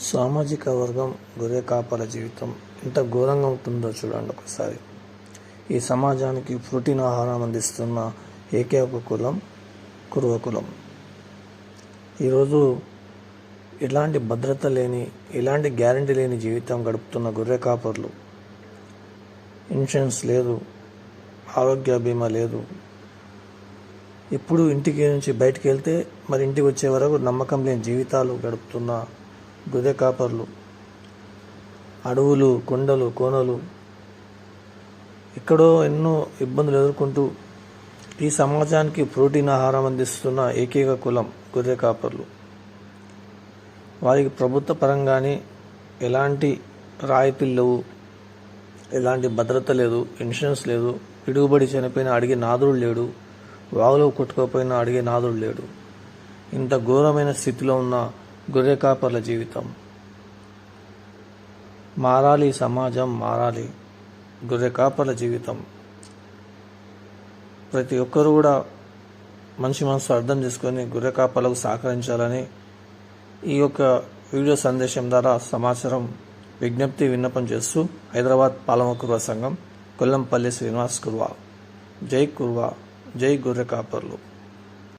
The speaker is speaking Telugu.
సామాజిక వర్గం గొర్రె కాపల జీవితం ఎంత ఘోరంగా ఉంటుందో చూడండి ఒకసారి. ఈ సమాజానికి ప్రోటీన్ ఆహారం అందిస్తున్న ఏకైక కులం కురువ కులం. ఈరోజు ఎలాంటి భద్రత లేని ఎలాంటి గ్యారంటీ లేని జీవితం గడుపుతున్న గొర్రె కాపర్లు. ఇన్సూరెన్స్ లేదు ఆరోగ్య బీమా లేదు. ఇప్పుడు ఇంటికి నుంచి బయటికి వెళ్తే మరి ఇంటికి వచ్చే వరకు నమ్మకం లేని జీవితాలు గడుపుతున్న గుదె కాపర్లు అడవులు కొండలు కోనలు. ఎక్కడో ఎన్నో ఇబ్బందులు ఎదుర్కొంటూ ఈ సమాజానికి ప్రోటీన్ ఆహారం అందిస్తున్న ఏకైక కులం గుదె కాపర్లు. వారికి ప్రభుత్వ పరంగానే ఎలాంటి రాయితీలు లేవు ఎలాంటి భద్రత లేదు ఇన్సూరెన్స్ లేదు పిడుగుబడి చనిపోయిన అడిగే నాదుడు లేడు వాగులో కొట్టుకోపోయినా అడిగే నాదుడు లేడు. ఇంత ఘోరమైన స్థితిలో ఉన్న గొర్రె కాపర్ల జీవితం. మారాలి సమాజం మారాలి గొర్రె కాపర్ల జీవితం. ప్రతి ఒక్కరు కూడా మనిషి మనసు అర్థం చేసుకొని గొర్రె కాపర్లకు సహకరించాలని ఈ యొక్క వీడియో సందేశం ద్వారా సమాచారం విజ్ఞప్తి విన్నపం చేస్తూ హైదరాబాద్ పాలమకుర్వ సంఘం కొల్లంపల్లి శ్రీనివాస్ కుర్వా. జై కుర్వా జై గొర్రె కాపర్లు